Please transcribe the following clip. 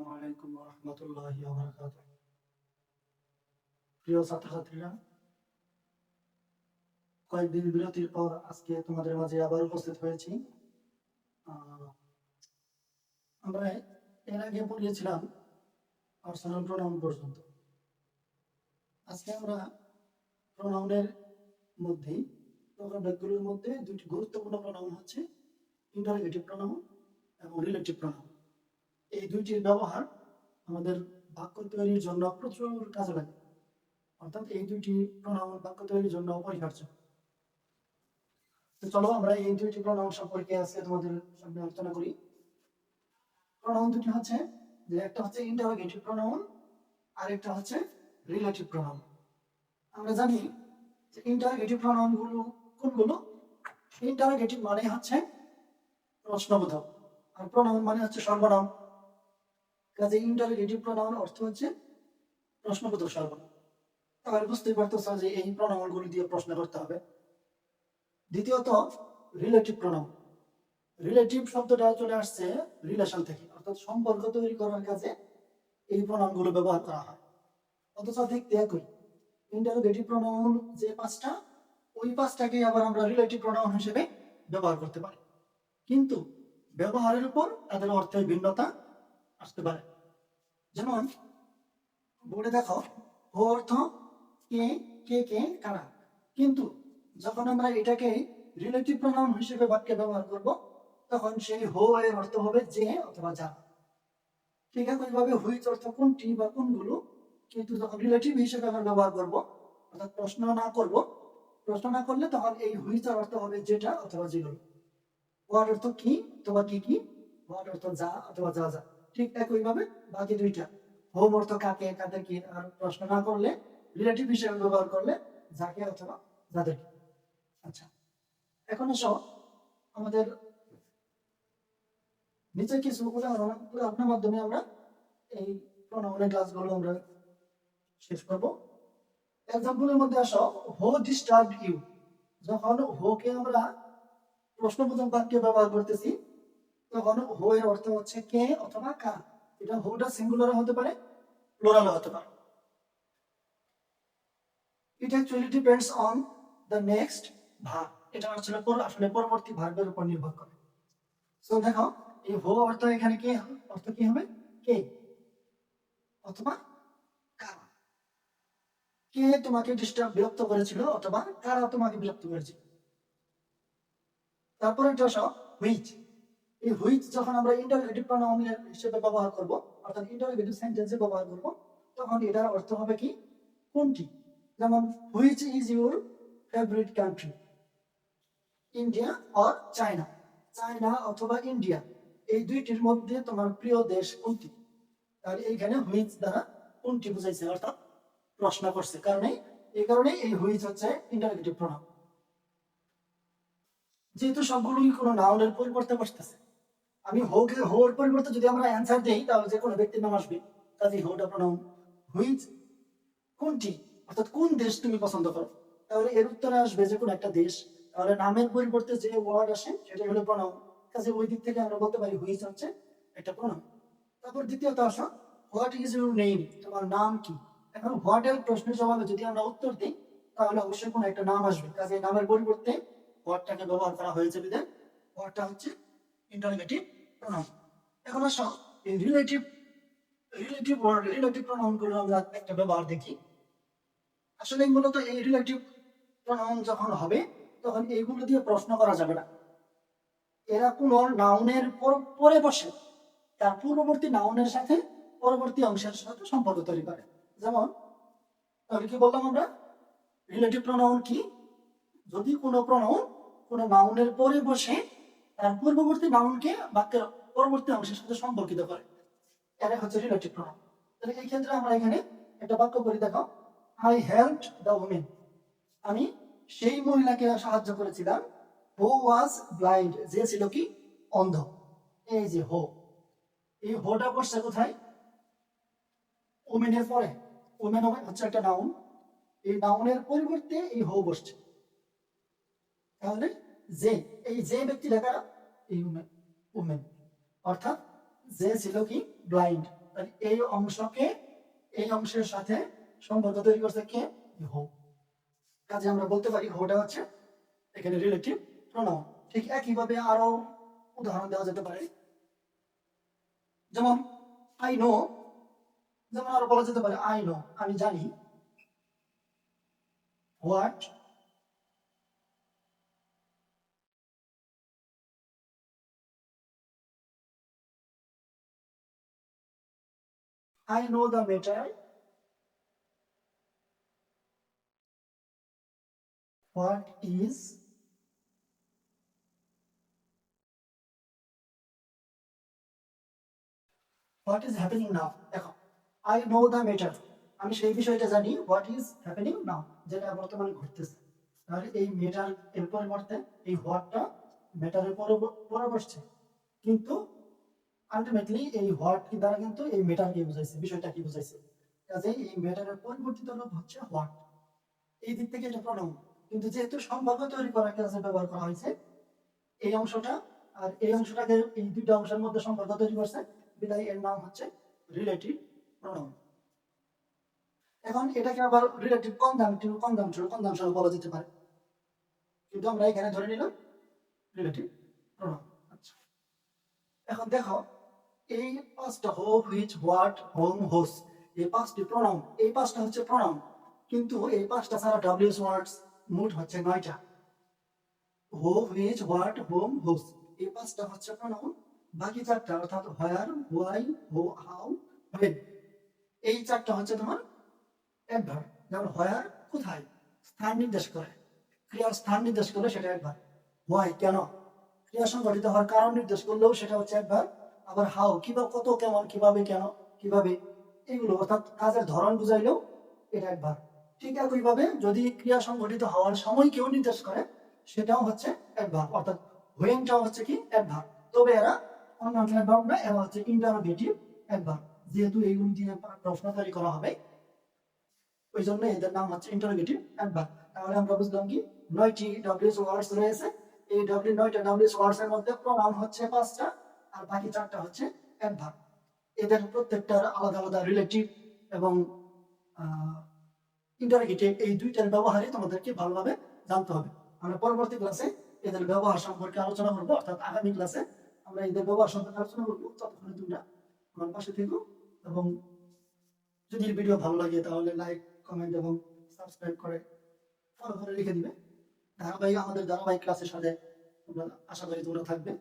আসসালামু আলাইকুম রহমতুল্লাহি প্রিয় ছাত্রছাত্রীরা, কয়েকদিন বিরতির পর আজকে তোমাদের মাঝে আবার উপস্থিত হয়েছি। আমরা এর আগে পড়িয়েছিলাম পার্সোনাল প্রোনাউন পর্যন্ত। আজকে আমরা প্রোনাউনের মধ্যে প্রকারভেদগুলোর মধ্যে দুটি গুরুত্বপূর্ণ প্রোনাউন হচ্ছে ইন্টারোগেটিভ প্রোনাউন এবং রিলেটিভ প্রোনাউন এই দুইটির ব্যবহার আমাদের বাক্য তৈরির জন্য প্রচুর কাজে লাগে। অর্থাৎ এই দুইটি প্রণাম বাক্য তৈরির জন্য অপরিহার্য। চলো আমরা এই দুইটি প্রণাম সম্পর্কে আজকে তোমাদের সামনে আলোচনা করি। প্রণাম দুটি হচ্ছে যে একটা হচ্ছে ইন্টারোগেটিভ প্রণাম আর একটা হচ্ছে রিলেটিভ প্রণাম। আমরা জানি যে ইন্টারোগেটিভ প্রণামগুলো কোনগুলো? ইন্টারোগেটিভ মানে হচ্ছে প্রশ্নবোধক। আর প্রণাম মানে হচ্ছে সর্বনাম। কাজে ইন্টারোগেটিভ প্রণাম অর্থ হচ্ছে প্রশ্নবোধক সর্বনাম তাহলে বুঝতেই পারতেছ যে এই প্রণামগুলি দিয়ে প্রশ্ন করতে হবে। দ্বিতীয়ত রিলেটিভ প্রণাম রিলেটিভ শব্দটা চলে আসছে রিলেশন থেকে। অর্থাৎ সম্পর্ক তৈরি করার কাজে এই প্রণামগুলো ব্যবহার করা হয়। অথচ দেখতে একই ইন্টারোগেটিভ প্রণাম যে পাঁচটা, ওই পাঁচটাকে আবার আমরা রিলেটিভ প্রণাম হিসেবে ব্যবহার করতে পারি। কিন্তু ব্যবহারের উপর তাদের অর্থের ভিন্নতা আসতে পারে। যেমন বোর্ডে দেখো হো অর্থ কে কে কে, কারা? কিন্তু যখন আমরা এটাকে রিলেটিভ প্রোনাউন হিসেবে বাক্যে ব্যবহার করব, তখন সেই হো এর অর্থ হবে যে অথবা যা। ঠিক একইভাবে হুইচ অর্থ কোনটি বা কোনগুলো কিন্তু যখন রিলেটিভ হিসেবে আমরা ব্যবহার করব, অর্থাৎ প্রশ্ন না করব, প্রশ্ন না করলে তখন এই হুইচ অর্থ হবে যেটা অথবা যেগুলো। হোয়াট অর্থ কি? অথবা কি কি? হোয়াট অর্থ যা, অথবা যা যা। ঠিক একইভাবে বাকি দুইটা। হোম অর্থ কাকে কাদের কি আর প্রশ্ন না করলে রিলেটিভ হিসেবে ব্যবহার করলে, যাকে অথবা যাদের আচ্ছা এখন এসো আমাদের নিচে কিছু উদাহরণ, উদাহরণের মাধ্যমে আমরা এই প্রণামের ক্লাসগুলো আমরা শেষ করব। এক্সাম্পলের মধ্যে আসো হো ডিস্টার্ব ইউ যখন হোকে আমরা প্রশ্নবোধক বাক্যে ব্যবহার করতেছি তখন হো এর অর্থ হচ্ছে কে অথবা কারা? এটা হোটা সিঙ্গুলার হতে পারে প্লুরাল হতে পারে। It actually depends on the next verb এটা আসলে আসলে পরবর্তী ভার্বের উপর নির্ভর করে। সো দেখো, এই হো অর্থ এখানে কে, অর্থ কি হবে? কে? অথবা কে তোমাকে ডিস্টার্ব বিরক্ত করেছিল অথবা কারা তোমাকে বিরক্ত করেছিল? তারপরে আসো হুইচ এই হুইচ যখন আমরা ইন্টারোগেটিভ প্রোনাউন হিসেবে ব্যবহার করব, অর্থাৎ ইন্টারোগেটিভ সেন্টেন্সে ব্যবহার করব, তখন এটার অর্থ হবে কি? কোনটি? যেমন which is your favourite country India or China China অথবা ইন্ডিয়া এই দুইটির মধ্যে তোমার প্রিয় দেশ কোনটি? তাহলে এইখানে হুইচ দ্বারা কোনটি বুঝাইছে? অর্থাৎ প্রশ্ন করছে। কারণে এই কারণে এই হুইচ হচ্ছে ইন্টারোগেটিভ প্রোনাউন যেহেতু সবগুলোই কোনো নাউনের পরিবর্তে বসতেছে। আমি হোকে, হোর পরিবর্তে যদি আমরা অ্যান্সার দেই, তাহলে যে কোনো ব্যক্তির নাম আসবে। কাজে হোটা প্রোনাউন হুইচ কোনটি? অর্থাৎ কোন দেশ তুমি পছন্দ করো? তাহলে এর উত্তরে আসবে যে কোনো একটা দেশ। তাহলে নামের পরিবর্তে যে ওয়ার্ড আসে, সেটা হলো প্রোনাউন কাজে ওই দিক থেকে আমরা বলতে পারি হুইচ হচ্ছে একটা প্রোনাউন তারপর দ্বিতীয়ত আসো হোয়াট ইজ ইউর নেম তোমার নাম কি? এখন হোয়াট এর প্রশ্নের জবাবে যদি আমরা উত্তর দিই, তাহলে অবশ্যই কোনো একটা নাম আসবে। কাজে নামের পরিবর্তে হোয়াটটাকে ব্যবহার করা হয়েছে বিধায় হোয়াটটা হচ্ছে ইন্টারোগেটিভ এখন রিলেটিভ রিলেটিভ ওয়ার্ড রিলেটিভ প্রোনাউনগুলো আমরা একটা ব্যবহার দেখি। আসলে মূলত এই রিলেটিভ প্রোনাউন যখন হবে, তখন এইগুলো দিয়ে প্রশ্ন করা যাবে না। এরা কোনো নাউনের পর- বসে, তার পূর্ববর্তী নাউনের সাথে পরবর্তী অংশের সাথে সম্পর্ক তৈরি করে। যেমন, তাহলে কি বললাম আমরা? রিলেটিভ প্রোনাউন কি? যদি কোনো প্রোনাউন কোনো নাউনের পরে বসে তার পূর্ববর্তী নাউনকে বাক্যের পরবর্তী অংশের সাথে সম্পর্কিত করে। এটা হচ্ছে রিলেটিভ প্রোনাউন তাহলে এই ক্ষেত্রে আমরা এখানে একটা বাক্য করি দেখো আই হেল্প দ্য উমেন আমি সেই মহিলাকে সাহায্য করেছিলাম হো ওয়াজ ব্লাইন্ড যে ছিল কি, অন্ধ। এই যে হো এই হোটা বসছে কোথায়? ওমেনের পরে। ওমেন হচ্ছে একটা নাউন এই নাউনের পরিবর্তে এই হো বসছে। তাহলে যে এই যে ব্যক্তি লেখা উমেন অর্থাৎ যে ছিল কি? ব্লাইন্ড। এই অংশকে, এই অংশের সাথে সম্পর্ক তৈরি করছে কে? হো। কাজে আমরা বলতে পারি হোটা হচ্ছে এখানে রিলেটিভ প্রোনাউন ঠিক একইভাবে আরও উদাহরণ দেওয়া যেতে পারে। যেমন আই নো যেমন আরও বলা যেতে পারে আই নো আমি জানি। What I know the matter. What is what is happening now? দেখো I know the matter. আমি সেই বিষয়টা জানি হোয়াট ইজ হ্যাপেনিং নাও যেটা বর্তমানে ঘটতেছে তাহলে এই মেটার এর পরিবর্তে এই হোয়াটটা মেটারের পরে বসছে কিন্তু আলটিমেটলি এই হোয়াট কি দ্বারা কিন্তু এই মেটারকে বুঝাইছে, বিষয়টা কি বুঝাইছে? কাজে এই মেটারের পরিবর্তিত রূপ হচ্ছে হোয়াট এই দিক থেকে এটা প্রণাম কিন্তু যেহেতু সম্পর্ক তৈরি করার কাজে ব্যবহার করা হয়েছে, এই অংশটা আর এই অংশটাকে এই দুইটা অংশের মধ্যে সম্পর্ক তৈরি করছে বিদায় এর নাম হচ্ছে রিলেটিভ প্রণাম এখন এটাকে আবার রিলেটিভ কনজাংটিভ কনজাংশন কনজাংশন বলা যেতে পারে। কিন্তু আমরা এখানে ধরে নিলাম রিলেটিভ প্রণাম আচ্ছা। এখন দেখো এই পাঁচটা হো, হুইচ, হোয়াট, হোম, হোস, এই পাঁচটি প্রণাম, এই পাঁচটা হচ্ছে প্রণাম। কিন্তু এই পাঁচটা ছাড়া ডাব্লিউএস ওয়ার্ডস মোট হচ্ছে নয়টা। হো, হুইচ, হোয়াট, হোম, হোস, এই পাঁচটা হচ্ছে প্রণাম। বাকি চারটা, অর্থাৎ where, why, who, how when এই চারটা হচ্ছে তোমার অ্যাডভার্ব যেমন হোয়ার, কোথায়? স্থান নির্দেশ করে। ক্রিয়ার স্থান নির্দেশ করলে সেটা অ্যাডভার্ব হোয়াই, কেন? ক্রিয়া সংঘটিত হওয়ার কারণ নির্দেশ করলেও সেটা হচ্ছে একবার আবার হাউ কীভাবে, কত, কেমন, কীভাবে, কেন, কীভাবে, এগুলো, অর্থাৎ কাজের ধরন বুঝাইলেও এটা একবার। ঠিক একইভাবে যদি ক্রিয়া সংঘটিত হওয়ার সময় কেউ নির্দেশ করে, সেটাও হচ্ছে একবার, অর্থাৎ হোয়েনটাও হচ্ছে কি, একবার। তবে এরা অন্যান্য একবার না, এরা হচ্ছে ইন্টারোগেটিভ একবার যেহেতু এইগুলো দিয়ে তৈরি করা হবে ওই জন্য এদের নাম হচ্ছে ইন্টারোগেটিভ একবার তাহলে আমরা বুঝলাম কি, নয়টি ডব্লিউএস ওয়ার্ডস রয়েছে, এই ডব্লিউ নয়টা ডব্লিউএস ওয়ার্ডস এর মধ্যে প্রোনাউন হচ্ছে পাঁচটা। আর বাকি চারটা হচ্ছে অ্যাডভার্ব। এদের প্রত্যেকটার আলাদা আলাদা রিলেটিভ এবং ইন্টারগেটিভ এই দুইটার ব্যবহারই তোমাদেরকে ভালোভাবে জানতে হবে। আমরা পরবর্তী ক্লাসে এদের ব্যবহার সম্পর্কে আলোচনা করব, অর্থাৎ আগামী ক্লাসে আমরা এদের ব্যবহার সম্পর্কে আলোচনা করব। ততক্ষণে তোমরা আমার পাশে থেকো এবং যদি ভিডিও ভালো লাগে তাহলে লাইক কমেন্ট এবং সাবস্ক্রাইব করে ফলো করে লিখে দিবে। ধারাবাহিক আমাদের ধারাবাহিক ক্লাসের সাথে আশা করি তোমরা থাকবে।